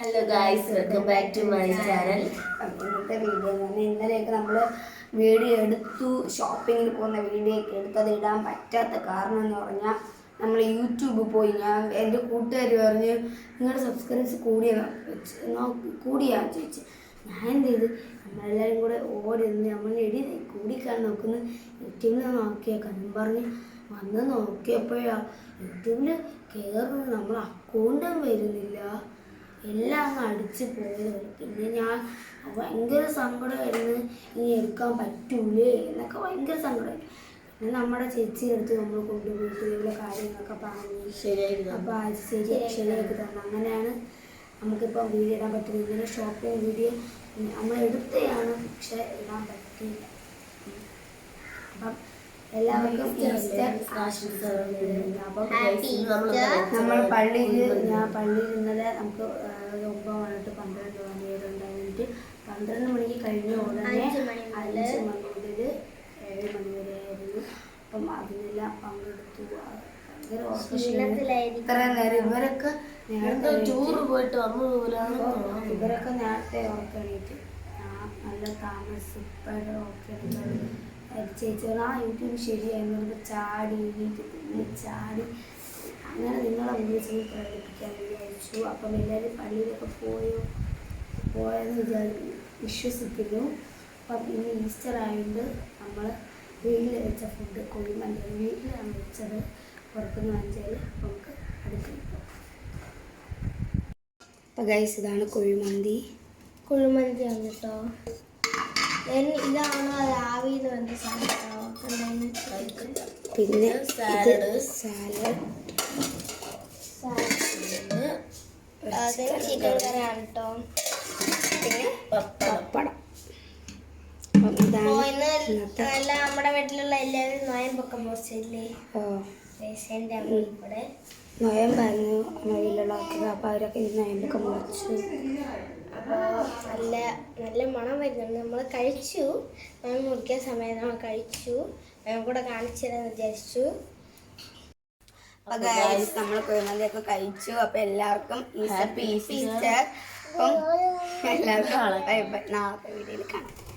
Hello guys welcome back to my channel ഇന്നത്തെ video എന്ന് ഇന്നലെയൊക്കെ നമ്മൾ വീഡിയോ എടുത്തു ഷോപ്പിങ്ങിന് പോകുന്ന വീഡിയോ ഒക്കെ എടുത്തത് ഇടാൻ പറ്റാത്ത കാരണം എന്ന് പറഞ്ഞാൽ നമ്മൾ യൂട്യൂബ് പോയി. ഞാൻ എന്റെ കൂട്ടുകാർ പറഞ്ഞ് നിങ്ങളുടെ സബ്സ്ക്രൈബ്സ് കൂടിയ? കൂടിയാന്ന് ചോദിച്ചു. ഞാൻ എന്ത് ചെയ്ത്? നമ്മളെല്ലാവരും കൂടെ ഓടി നിന്ന് നമ്മൾ എടി കൂടിക്കാൻ നോക്കുന്നു? യൂട്യൂബിൽ നിന്ന് നോക്കിയാൽ കണ്ണും പറഞ്ഞ് വന്ന് നോക്കിയപ്പോഴാണ് യൂട്യൂബിൽ കയറുന്നത് നമ്മൾ അക്കൗണ്ടും വരുന്നില്ല. എല്ലാം അങ്ങ് അടിച്ച് പോയത് പിന്നെ ഞാൻ ഭയങ്കര സങ്കടമായിരുന്നു. ഇനി എടുക്കാൻ പറ്റൂലേ എന്നൊക്കെ ഭയങ്കര സങ്കടമായി പിന്നെ നമ്മുടെ ചേച്ചി എടുത്ത് നമ്മൾ കൊണ്ടുപോയിട്ട് ഇവിടെ കാര്യങ്ങളൊക്കെ പറഞ്ഞു. ശരിയായിരുന്നു. അപ്പോൾ ആ ശരി ശരിയാക്കി തന്നു. അങ്ങനെയാണ് നമുക്കിപ്പോൾ വീഡിയോ ഇടാൻ പറ്റുന്നത്. ഇങ്ങനെ ഷോപ്പിംഗ് വീഡിയോ നമ്മൾ എടുത്തതാണ് പക്ഷെ ഇടാൻ പറ്റിയില്ല. ഉം. അപ്പം എല്ലാവർക്കും ഈസ്റ്റർ അപ്പം നമ്മൾ പള്ളിയിൽ ഞാൻ പള്ളിയിൽ ഇന്നലെ നമുക്ക് ആ, ഒരു ഒമ്പത് മണിട്ട് പന്ത്രണ്ട് മണി വരെ ഉണ്ടായിട്ട് പന്ത്രണ്ട് മണിക്ക് കഴിഞ്ഞ ഉടനെ അഞ്ച് മണി മണി മുതൽ ഏഴ് മണി വരെ ആയിരുന്നു. അപ്പം അതിനെല്ലാം പങ്കെടുത്തു ഭയങ്കര. ഇത്ര നേരം ഇവരൊക്കെ നേരത്തെ എണീറ്റ് പോയിട്ട് വന്നു പോലാണ് ഇവരൊക്കെ നേരത്തെ ഉറക്കണീറ്റ് ഞാൻ നല്ല താമസിപ്പായിട്ട് ചേച്ചി ആ യൂട്യൂബ് ശരിയായിരുന്നു ചാടി എണീറ്റ്. പിന്നെ ചാടി. അങ്ങനെ വിളിച്ച് പ്രകടിപ്പിക്കാൻ വിചാരിച്ചു. അപ്പം എല്ലാവരും പള്ളിയിലൊക്കെ പോയോ പോയെന്ന് വിചാരി വിശ്വസിക്കുന്നു. അപ്പം ഇന്ന് ഈസ്റ്റർ ആയതുകൊണ്ട് നമ്മൾ വീട്ടിൽ വെച്ച ഫുഡ് കുഴിമന്തി വീട്ടിലാണ് വെച്ചത്. പുറത്തുനിന്ന് വാങ്ങിച്ചാൽ നമുക്ക് അടുക്കളയിൽ അപ്പം ഗൈസ് ഇതാണ് കുഴിമന്തി. കുഴിമന്തിയാണ് കേട്ടോ. ഇതാണോ രാവിലെ വന്ന സാധനം? പിന്നെ സാലഡ് സാലഡ് ചിക്കൻ കറിയാണ് കേട്ടോ പിന്നെ പപ്പടം. നമ്മുടെ വീട്ടിലുള്ള എല്ലാവരും നോയമ്പൊക്കെ മുറിച്ചില്ലേ? ഓ, എന്റെ അമ്മ ഇവിടെ നോയമ്പായിരുന്നു നമ്മുടെ വീട്ടിലുള്ള ആൾക്കാർ അവരൊക്കെ നോയമ്പൊക്കെ മുറിച്ചു. നല്ല നല്ല മണം വരുന്നുണ്ട്. നമ്മൾ കഴിച്ചു. നോയമ്പ് മുറിക്കാൻ സമയത്ത് നമ്മൾ കഴിച്ചു. ഞാൻ കൂടെ കാണിച്ചു തരാമെന്ന് വിചാരിച്ചു. അപ്പോൾ ഗൈസ് നമ്മൾ കുഴിമന്തിയൊക്കെ കഴിച്ചു. അപ്പോൾ എല്ലാവർക്കും ഹാപ്പി ഈസ്റ്റർ അപ്പം എല്ലാവർക്കും നാളത്തെ വീഡിയോയിൽ കാണാം.